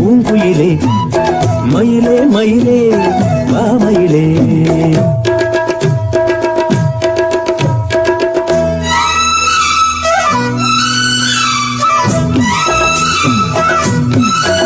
பூங்குயிலே மயிலே மயிலே மாமயிலே Thank